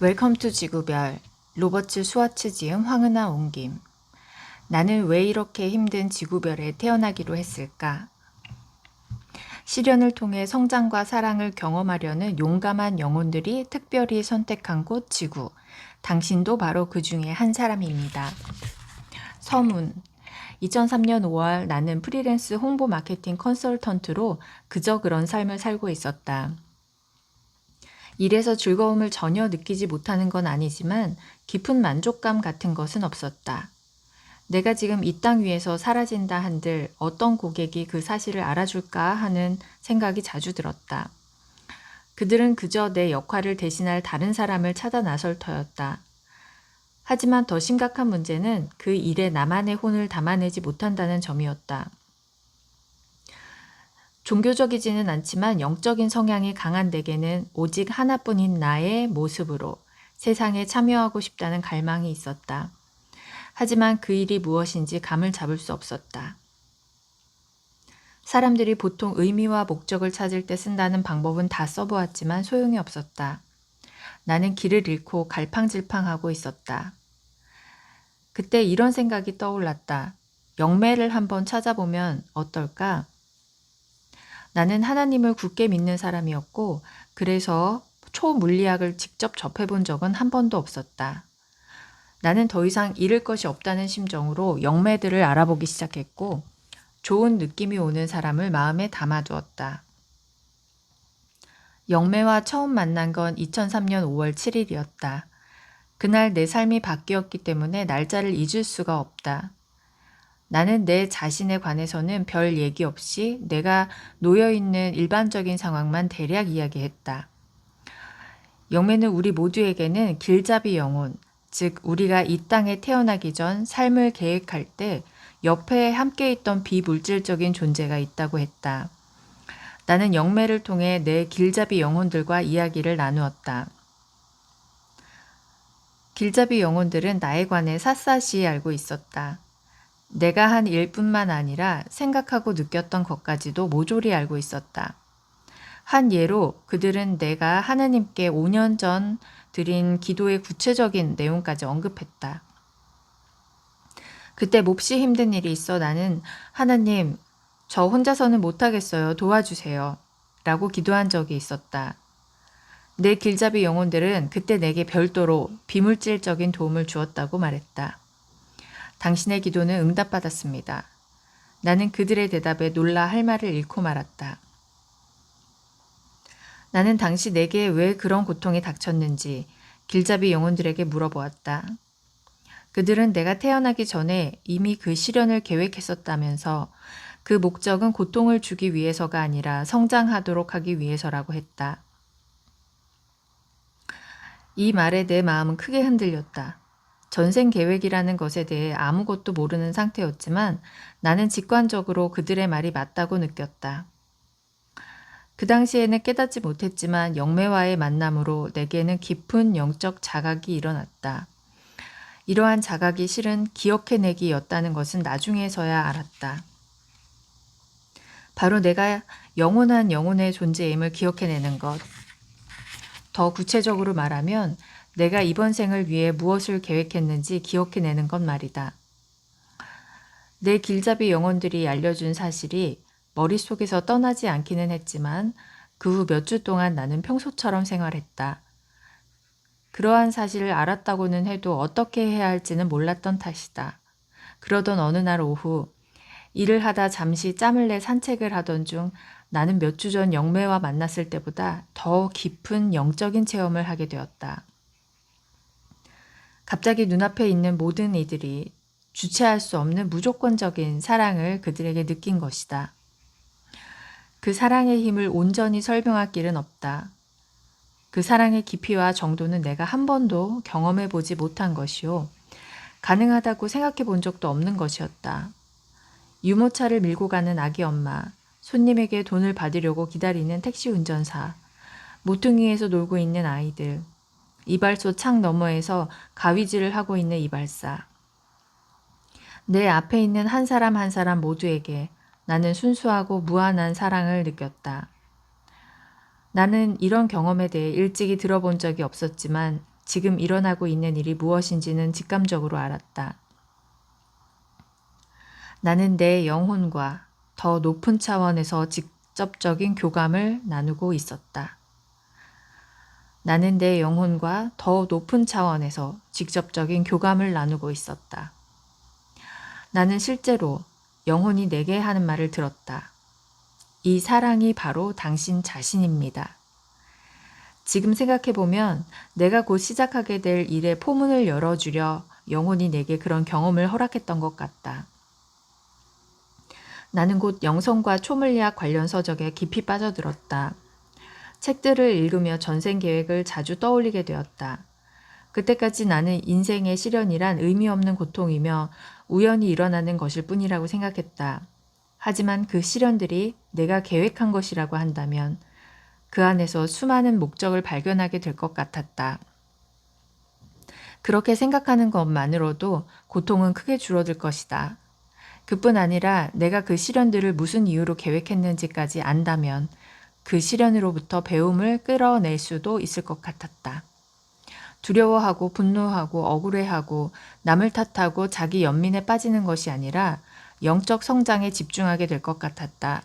웰컴 투 지구별 로버츠 스와츠 지음 황은하 옹김 나는 왜 이렇게 힘든 지구별에 태어나기로 했을까? 시련을 통해 성장과 사랑을 경험하려는 용감한 영혼들이 특별히 선택한 곳 지구. 당신도 바로 그 중에 한 사람입니다. 서문. 2003년 5월 나는 프리랜스 홍보 마케팅 컨설턴트로 그저 그런 삶을 살고 있었다. 일에서 즐거움을 전혀 느끼지 못하는 건 아니지만 깊은 만족감 같은 것은 없었다. 내가 지금 이 땅 위에서 사라진다 한들 어떤 고객이 그 사실을 알아줄까 하는 생각이 자주 들었다. 그들은 그저 내 역할을 대신할 다른 사람을 찾아 나설 터였다. 하지만 더 심각한 문제는 그 일에 나만의 혼을 담아내지 못한다는 점이었다. 종교적이지는 않지만 영적인 성향이 강한 내게는 오직 하나뿐인 나의 모습으로 세상에 참여하고 싶다는 갈망이 있었다. 하지만 그 일이 무엇인지 감을 잡을 수 없었다. 사람들이 보통 의미와 목적을 찾을 때 쓴다는 방법은 다 써보았지만 소용이 없었다. 나는 길을 잃고 갈팡질팡하고 있었다. 그때 이런 생각이 떠올랐다. 영매를 한번 찾아보면 어떨까? 나는 하나님을 굳게 믿는 사람이었고, 그래서 초물리학을 직접 접해본 적은 한 번도 없었다. 나는 더 이상 잃을 것이 없다는 심정으로 영매들을 알아보기 시작했고 좋은 느낌이 오는 사람을 마음에 담아두었다. 영매와 처음 만난 건 2003년 5월 7일이었다. 그날 내 삶이 바뀌었기 때문에 날짜를 잊을 수가 없다. 나는 내 자신에 관해서는 별 얘기 없이 내가 놓여있는 일반적인 상황만 대략 이야기했다. 영매는 우리 모두에게는 길잡이 영혼, 즉 우리가 이 땅에 태어나기 전 삶을 계획할 때 옆에 함께 있던 비물질적인 존재가 있다고 했다. 나는 영매를 통해 내 길잡이 영혼들과 이야기를 나누었다. 길잡이 영혼들은 나에 관해 샅샅이 알고 있었다. 내가 한 일뿐만 아니라 생각하고 느꼈던 것까지도 모조리 알고 있었다. 한 예로 그들은 내가 하느님께 5년 전 드린 기도의 구체적인 내용까지 언급했다. 그때 몹시 힘든 일이 있어 나는 하나님, 저 혼자서는 못하겠어요. 도와주세요. 라고 기도한 적이 있었다. 내 길잡이 영혼들은 그때 내게 별도로 비물질적인 도움을 주었다고 말했다. 당신의 기도는 응답받았습니다. 나는 그들의 대답에 놀라 할 말을 잃고 말았다. 나는 당시 내게 왜 그런 고통이 닥쳤는지 길잡이 영혼들에게 물어보았다. 그들은 내가 태어나기 전에 이미 그 시련을 계획했었다면서 그 목적은 고통을 주기 위해서가 아니라 성장하도록 하기 위해서라고 했다. 이 말에 내 마음은 크게 흔들렸다. 전생 계획이라는 것에 대해 아무것도 모르는 상태였지만 나는 직관적으로 그들의 말이 맞다고 느꼈다. 그 당시에는 깨닫지 못했지만 영매와의 만남으로 내게는 깊은 영적 자각이 일어났다. 이러한 자각이 실은 기억해내기였다는 것은 나중에서야 알았다. 바로 내가 영원한 영혼의 존재임을 기억해내는 것. 더 구체적으로 말하면 내가 이번 생을 위해 무엇을 계획했는지 기억해내는 것 말이다. 내 길잡이 영혼들이 알려준 사실이 머릿속에서 떠나지 않기는 했지만 그 후 몇 주 동안 나는 평소처럼 생활했다. 그러한 사실을 알았다고는 해도 어떻게 해야 할지는 몰랐던 탓이다. 그러던 어느 날 오후 일을 하다 잠시 짬을 내 산책을 하던 중 나는 몇 주 전 영매와 만났을 때보다 더 깊은 영적인 체험을 하게 되었다. 갑자기 눈앞에 있는 모든 이들이 주체할 수 없는 무조건적인 사랑을 그들에게 느낀 것이다. 그 사랑의 힘을 온전히 설명할 길은 없다. 그 사랑의 깊이와 정도는 내가 한 번도 경험해 보지 못한 것이요. 가능하다고 생각해 본 적도 없는 것이었다. 유모차를 밀고 가는 아기 엄마, 손님에게 돈을 받으려고 기다리는 택시 운전사, 모퉁이에서 놀고 있는 아이들, 이발소 창 너머에서 가위질을 하고 있는 이발사. 내 앞에 있는 한 사람 한 사람 모두에게 나는 순수하고 무한한 사랑을 느꼈다. 나는 이런 경험에 대해 일찍이 들어본 적이 없었지만 지금 일어나고 있는 일이 무엇인지는 직감적으로 알았다. 나는 내 영혼과 더 높은 차원에서 직접적인 교감을 나누고 있었다. 나는 내 영혼과 더 높은 차원에서 직접적인 교감을 나누고 있었다. 나는 실제로 영혼이 내게 하는 말을 들었다. 이 사랑이 바로 당신 자신입니다. 지금 생각해보면 내가 곧 시작하게 될 일의 포문을 열어주려 영혼이 내게 그런 경험을 허락했던 것 같다. 나는 곧 영성과 초물리학 관련 서적에 깊이 빠져들었다. 책들을 읽으며 전생 계획을 자주 떠올리게 되었다. 그때까지 나는 인생의 시련이란 의미 없는 고통이며 우연히 일어나는 것일 뿐이라고 생각했다. 하지만 그 시련들이 내가 계획한 것이라고 한다면 그 안에서 수많은 목적을 발견하게 될 것 같았다. 그렇게 생각하는 것만으로도 고통은 크게 줄어들 것이다. 그뿐 아니라 내가 그 시련들을 무슨 이유로 계획했는지까지 안다면 그 시련으로부터 배움을 끌어낼 수도 있을 것 같았다. 두려워하고 분노하고 억울해하고 남을 탓하고 자기 연민에 빠지는 것이 아니라 영적 성장에 집중하게 될 것 같았다.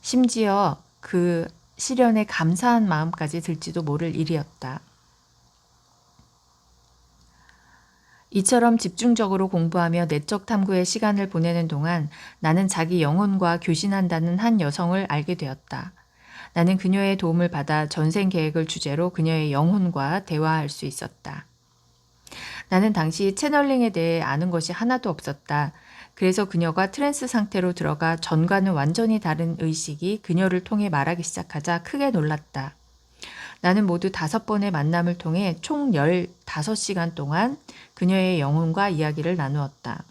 심지어 그 시련에 감사한 마음까지 들지도 모를 일이었다. 이처럼 집중적으로 공부하며 내적 탐구의 시간을 보내는 동안 나는 자기 영혼과 교신한다는 한 여성을 알게 되었다. 나는 그녀의 도움을 받아 전생 계획을 주제로 그녀의 영혼과 대화할 수 있었다. 나는 당시 채널링에 대해 아는 것이 하나도 없었다. 그래서 그녀가 트랜스 상태로 들어가 전과는 완전히 다른 의식이 그녀를 통해 말하기 시작하자 크게 놀랐다. 나는 모두 다섯 번의 만남을 통해 총 15시간 동안 그녀의 영혼과 이야기를 나누었다.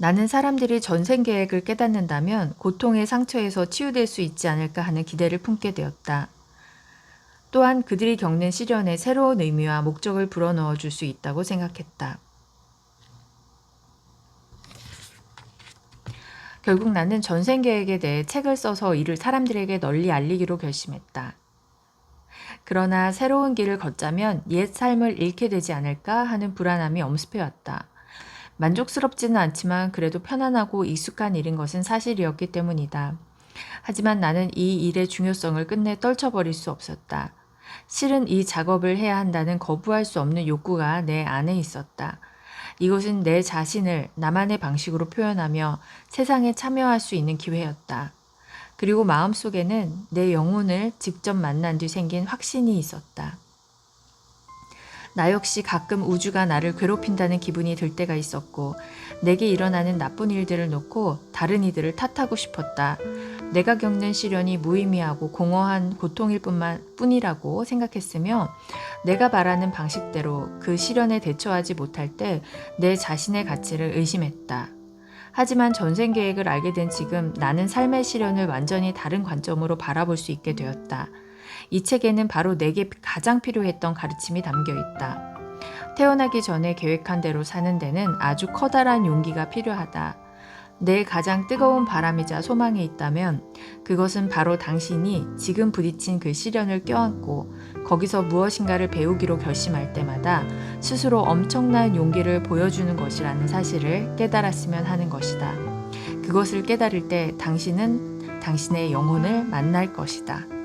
나는 사람들이 전생 계획을 깨닫는다면 고통의 상처에서 치유될 수 있지 않을까 하는 기대를 품게 되었다. 또한 그들이 겪는 시련에 새로운 의미와 목적을 불어넣어 줄 수 있다고 생각했다. 결국 나는 전생 계획에 대해 책을 써서 이를 사람들에게 널리 알리기로 결심했다. 그러나 새로운 길을 걷자면 옛 삶을 잃게 되지 않을까 하는 불안함이 엄습해왔다. 만족스럽지는 않지만 그래도 편안하고 익숙한 일인 것은 사실이었기 때문이다. 하지만 나는 이 일의 중요성을 끝내 떨쳐버릴 수 없었다. 실은 이 작업을 해야 한다는 거부할 수 없는 욕구가 내 안에 있었다. 이것은 내 자신을 나만의 방식으로 표현하며 세상에 참여할 수 있는 기회였다. 그리고 마음속에는 내 영혼을 직접 만난 뒤 생긴 확신이 있었다. 나 역시 가끔 우주가 나를 괴롭힌다는 기분이 들 때가 있었고, 내게 일어나는 나쁜 일들을 놓고 다른 이들을 탓하고 싶었다. 내가 겪는 시련이 무의미하고 공허한 고통일 뿐만 뿐이라고 생각했으며, 내가 바라는 방식대로 그 시련에 대처하지 못할 때 내 자신의 가치를 의심했다. 하지만 전생 계획을 알게 된 지금 나는 삶의 시련을 완전히 다른 관점으로 바라볼 수 있게 되었다. 이 책에는 바로 내게 가장 필요했던 가르침이 담겨 있다. 태어나기 전에 계획한 대로 사는 데는 아주 커다란 용기가 필요하다. 내 가장 뜨거운 바람이자 소망이 있다면 그것은 바로 당신이 지금 부딪힌 그 시련을 껴안고 거기서 무엇인가를 배우기로 결심할 때마다 스스로 엄청난 용기를 보여주는 것이라는 사실을 깨달았으면 하는 것이다. 그것을 깨달을 때 당신은 당신의 영혼을 만날 것이다.